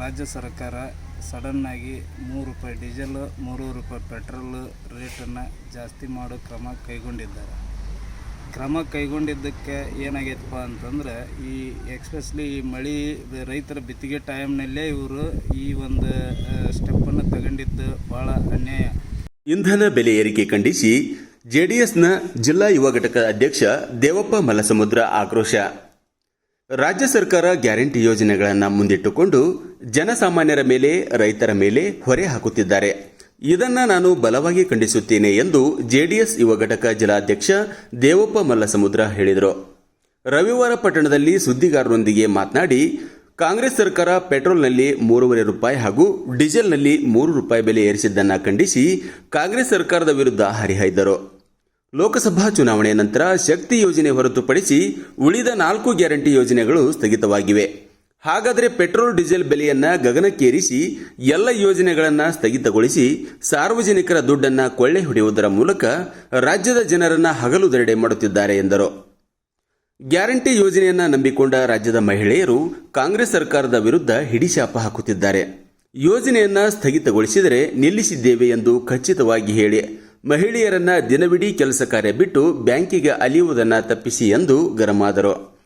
ರಾಜ್ಯ ಸರ್ಕಾರ ಸಡನ್ನಾಗಿ ಮೂರು ರೂಪಾಯಿ ಡೀಸೆಲ್ ಮೂರು ರೂಪಾಯಿ ಪೆಟ್ರೋಲ್ ರೇಟನ್ನು ಜಾಸ್ತಿ ಮಾಡೋ ಕ್ರಮ ಕೈಗೊಂಡಿದ್ದಾರೆ. ಕ್ರಮ ಕೈಗೊಂಡಿದ್ದಕ್ಕೆ ಏನಾಗೈತಪ್ಪ ಅಂತಂದ್ರೆ, ಈ ಎಕ್ಸ್ಪೆಷಲಿ ಈ ಮಳೆ ರೈತರ ಬಿತ್ತಿಗೆ ಟೈಮ್ನಲ್ಲೇ ಇವರು ಈ ಒಂದು ಸ್ಟೆಪ್ಪನ್ನು ತಗೊಂಡಿದ್ದು ಭಾಳ ಅನ್ಯಾಯ. ಇಂಧನ ಬೆಲೆ ಏರಿಕೆ ಖಂಡಿಸಿ ಜೆಡಿಎಸ್ನ ಜಿಲ್ಲಾ ಯುವ ಘಟಕ ಅಧ್ಯಕ್ಷ ದೇವಪ್ಪ ಮಲಸಮುದ್ರ ಆಕ್ರೋಶ. ರಾಜ್ಯ ಸರ್ಕಾರ ಗ್ಯಾರಂಟಿ ಯೋಜನೆಗಳನ್ನು ಮುಂದಿಟ್ಟುಕೊಂಡು ಜನಸಾಮಾನ್ಯರ ಮೇಲೆ, ರೈತರ ಮೇಲೆ ಹೊರೆ ಹಾಕುತ್ತಿದ್ದಾರೆ. ಇದನ್ನ ನಾನು ಬಲವಾಗಿ ಖಂಡಿಸುತ್ತೇನೆ ಎಂದು ಜೆಡಿಎಸ್ ಯುವ ಘಟಕ ಜಿಲ್ಲಾಧ್ಯಕ್ಷ ದೇವಪ್ಪ ಮಲ್ಲಸಮುದ್ರ ಹೇಳಿದರು. ರವಿವಾರ ಪಟ್ಟಣದಲ್ಲಿ ಸುದ್ದಿಗಾರರೊಂದಿಗೆ ಮಾತನಾಡಿ, ಕಾಂಗ್ರೆಸ್ ಸರ್ಕಾರ ಪೆಟ್ರೋಲ್ನಲ್ಲಿ ಮೂರುವರೆ ರೂಪಾಯಿ ಹಾಗೂ ಡೀಸೆಲ್ನಲ್ಲಿ ಮೂರು ರೂಪಾಯಿ ಬೆಲೆ ಏರಿಸಿದ್ದನ್ನು ಖಂಡಿಸಿ ಕಾಂಗ್ರೆಸ್ ಸರ್ಕಾರದ ವಿರುದ್ಧ ಹರಿಹಾಯ್ದರು. ಲೋಕಸಭಾ ಚುನಾವಣೆಯ ನಂತರ ಶಕ್ತಿ ಯೋಜನೆ ಹೊರತುಪಡಿಸಿ ಉಳಿದ ನಾಲ್ಕು ಗ್ಯಾರಂಟಿ ಯೋಜನೆಗಳು ಸ್ಥಗಿತವಾಗಿವೆ. ಹಾಗಾದರೆ ಪೆಟ್ರೋಲ್, ಡೀಸೆಲ್ ಬೆಲೆಯನ್ನ ಗಗನಕ್ಕೇರಿಸಿ ಎಲ್ಲ ಯೋಜನೆಗಳನ್ನು ಸ್ಥಗಿತಗೊಳಿಸಿ ಸಾರ್ವಜನಿಕರ ದುಡ್ಡನ್ನು ಕೊಳ್ಳೆ ಹೊಡೆಯುವುದರ ಮೂಲಕ ರಾಜ್ಯದ ಜನರನ್ನ ಹಗಲುದರಡೆ ಮಾಡುತ್ತಿದ್ದಾರೆ ಎಂದರು. ಗ್ಯಾರಂಟಿ ಯೋಜನೆಯನ್ನ ನಂಬಿಕೊಂಡ ರಾಜ್ಯದ ಮಹಿಳೆಯರು ಕಾಂಗ್ರೆಸ್ ಸರ್ಕಾರದ ವಿರುದ್ಧ ಹಿಡಿಶಾಪ ಹಾಕುತ್ತಿದ್ದಾರೆ. ಯೋಜನೆಯನ್ನ ಸ್ಥಗಿತಗೊಳಿಸಿದರೆ ನಿಲ್ಲಿಸಿದ್ದೇವೆ ಎಂದು ಖಚಿತವಾಗಿ ಹೇಳಿ, ಮಹಿಳೆಯರನ್ನ ದಿನವಿಡೀ ಕೆಲಸ ಕಾರ್ಯ ಬಿಟ್ಟು ಬ್ಯಾಂಕಿಗೆ ಅಲಿಯುವುದನ್ನು ತಪ್ಪಿಸಿ ಎಂದು ಗರಮಾದರು.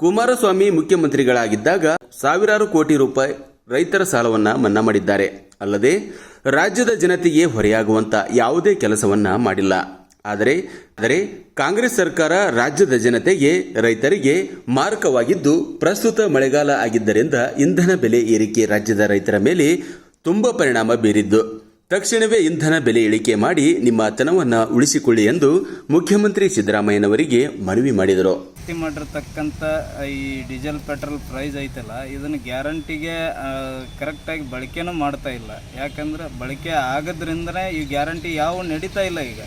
ಕುಮಾರಸ್ವಾಮಿ ಮುಖ್ಯಮಂತ್ರಿಗಳಾಗಿದ್ದಾಗ ಸಾವಿರಾರು ಕೋಟಿ ರೂಪಾಯಿ ರೈತರ ಸಾಲವನ್ನ ಮನ್ನಾ ಮಾಡಿದ್ದಾರೆ. ಅಲ್ಲದೆ ರಾಜ್ಯದ ಜನತೆಗೆ ಹೊರೆಯಾಗುವಂತ ಯಾವುದೇ ಕೆಲಸವನ್ನ ಮಾಡಿಲ್ಲ. ಆದರೆ ಆದರೆ ಕಾಂಗ್ರೆಸ್ ಸರ್ಕಾರ ರಾಜ್ಯದ ಜನತೆಗೆ, ರೈತರಿಗೆ ಮಾರಕವಾಗಿದ್ದು ಪ್ರಸ್ತುತ ಮಳೆಗಾಲ ಆಗಿದ್ದರಿಂದ ಇಂಧನ ಬೆಲೆ ಏರಿಕೆ ರಾಜ್ಯದ ರೈತರ ಮೇಲೆ ತುಂಬಾ ಪರಿಣಾಮ ಬೀರಿದ್ದು. ತಕ್ಷಣವೇ ಇಂಧನ ಬೆಲೆ ಇಳಿಕೆ ಮಾಡಿ ನಿಮ್ಮ ತನವನ್ನು ಉಳಿಸಿಕೊಳ್ಳಿ ಎಂದು ಮುಖ್ಯಮಂತ್ರಿ ಸಿದ್ದರಾಮಯ್ಯನವರಿಗೆ ಮನವಿ ಮಾಡಿದರು. ಜಾಸ್ತಿ ಮಾಡಿರ್ತಕ್ಕಂಥ ಈ ಡೀಸೆಲ್, ಪೆಟ್ರೋಲ್ ಪ್ರೈಸ್ ಐತಲ್ಲ, ಇದನ್ನು ಗ್ಯಾರಂಟಿಗೆ ಕರೆಕ್ಟಾಗಿ ಬಳಕೆನೂ ಮಾಡ್ತಾ ಇಲ್ಲ. ಯಾಕಂದ್ರೆ ಬಳಕೆ ಆಗೋದ್ರಿಂದನೇ ಈ ಗ್ಯಾರಂಟಿ ಯಾವ ನಡೀತಾ ಇಲ್ಲ ಈಗ.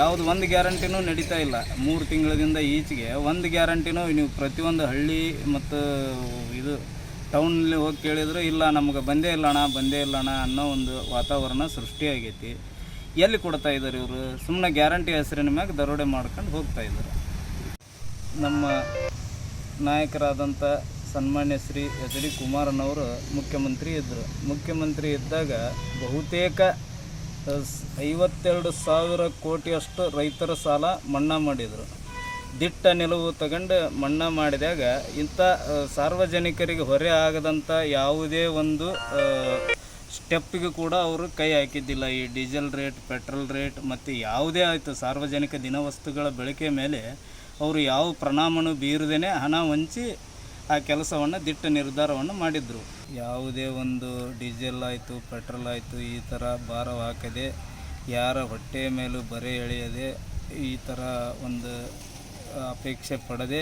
ಯಾವುದು ಒಂದು ಗ್ಯಾರಂಟಿನೂ ನಡೀತಾ ಇಲ್ಲ. ಮೂರು ತಿಂಗಳದಿಂದ ಈಚೆಗೆ ಒಂದು ಗ್ಯಾರಂಟಿನೂ ನೀವು ಪ್ರತಿಯೊಂದು ಹಳ್ಳಿ ಮತ್ತು ಇದು ಟೌನಲ್ಲಿ ಹೋಗಿ ಕೇಳಿದ್ರು, ಇಲ್ಲ, ನಮ್ಗೆ ಬಂದೇ ಇಲ್ಲ ಅಣ್ಣ, ಬಂದೇ ಇಲ್ಲ ಅಣ್ಣ ಅನ್ನೋ ಒಂದು ವಾತಾವರಣ ಸೃಷ್ಟಿಯಾಗೈತಿ ಎಲ್ಲಿ ಕೊಡ್ತಾ ಇದ್ದಾರೆ ಇವರು? ಸುಮ್ಮನೆ ಗ್ಯಾರಂಟಿ ಹೆಸರಿನ ಮ್ಯಾಗ ದರೋಡೆ ಮಾಡ್ಕೊಂಡು ಹೋಗ್ತಾ ಇದ್ದಾರೆ ನಮ್ಮ ನಾಯಕರಾದಂಥ ಸನ್ಮಾನ್ಯ ಶ್ರೀ ಎಚ್ ಡಿ ಕುಮಾರನವರು ಮುಖ್ಯಮಂತ್ರಿ ಇದ್ದರು. ಮುಖ್ಯಮಂತ್ರಿ ಇದ್ದಾಗ ಬಹುತೇಕ ಐವತ್ತೆರಡು ಸಾವಿರ ಕೋಟಿಯಷ್ಟು ರೈತರ ಸಾಲ ಮನ್ನಾ ಮಾಡಿದರು. ದಿಟ್ಟ ನಿಲುವು ತಗೊಂಡು ಮನ್ನಾ ಮಾಡಿದಾಗ ಇಂಥ ಸಾರ್ವಜನಿಕರಿಗೆ ಹೊರೆ ಆಗದಂಥ ಯಾವುದೇ ಒಂದು ಸ್ಟೆಪ್ಪಿಗೆ ಕೂಡ ಅವರು ಕೈ ಹಾಕಿದ್ದಿಲ್ಲ. ಈ ಡೀಸೆಲ್ ರೇಟ್, ಪೆಟ್ರೋಲ್ ರೇಟ್ ಮತ್ತು ಯಾವುದೇ ಆಯಿತು. ಸಾರ್ವಜನಿಕ ದಿನವಸ್ತುಗಳ ಬಳಕೆ ಮೇಲೆ ಅವರು ಯಾವ ಪ್ರಣಾಮನೂ ಬೀರದೇ ಹಣ ವಂಚಿ ಆ ಕೆಲಸವನ್ನು ದಿಟ್ಟ ನಿರ್ಧಾರವನ್ನು ಮಾಡಿದರು. ಯಾವುದೇ ಒಂದು ಡೀಸೆಲ್ ಆಯಿತು, ಪೆಟ್ರೋಲ್ ಆಯಿತು, ಈ ಥರ ಭಾರ ಹಾಕದೆ, ಯಾರ ಹೊಟ್ಟೆಯ ಮೇಲೂ ಬರೆ ಎಳೆಯದೆ, ಈ ಥರ ಒಂದು ಅಪೇಕ್ಷೆ ಪಡದೆ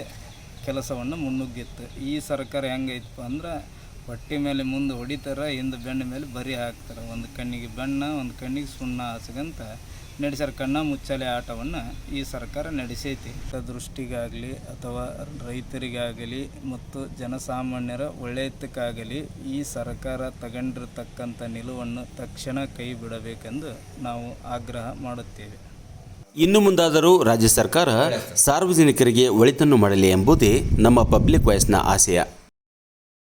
ಕೆಲಸವನ್ನು ಮುನ್ನುಗ್ಗಿತ್ತು. ಈ ಸರ್ಕಾರ ಹೆಂಗೈತಪ್ಪ ಅಂದ್ರೆ ಹೊಟ್ಟೆ ಮೇಲೆ ಮುಂದೆ ಹೊಡಿತಾರೆ, ಹಿಂದೆ ಬೆಣ್ಣೆ ಮೇಲೆ ಬರಿ ಹಾಕ್ತಾರೆ. ಒಂದು ಕಣ್ಣಿಗೆ ಬೆಣ್ಣ, ಒಂದು ಕಣ್ಣಿಗೆ ಸುಣ್ಣ ಹಸ್ಗಂತ ನಡೆಸ್ಯಾರ ಕಣ್ಣ ಮುಚ್ಚಲೆ ಆಟವನ್ನು ಈ ಸರ್ಕಾರ ನಡೆಸೈತಿ. ದೃಷ್ಟಿಗಾಗಲಿ ಅಥವಾ ರೈತರಿಗಾಗಲಿ ಮತ್ತು ಜನಸಾಮಾನ್ಯರ ಒಳ್ಳೆಯತಕ್ಕಾಗಲಿ ಈ ಸರ್ಕಾರ ತಗೊಂಡಿರತಕ್ಕಂಥ ನಿಲುವನ್ನು ತಕ್ಷಣ ಕೈ ಬಿಡಬೇಕೆಂದು ನಾವು ಆಗ್ರಹ ಮಾಡುತ್ತೇವೆ. ಇನ್ನು ಮುಂದಾದರೂ ರಾಜ್ಯ ಸರ್ಕಾರ ಸಾರ್ವಜನಿಕರಿಗೆ ಒಳಿತನ್ನು ಮಾಡಲಿ ಎಂಬುದೇ ನಮ್ಮ ಪಬ್ಲಿಕ್ ವಾಯ್ಸ್ನ ಆಶಯ.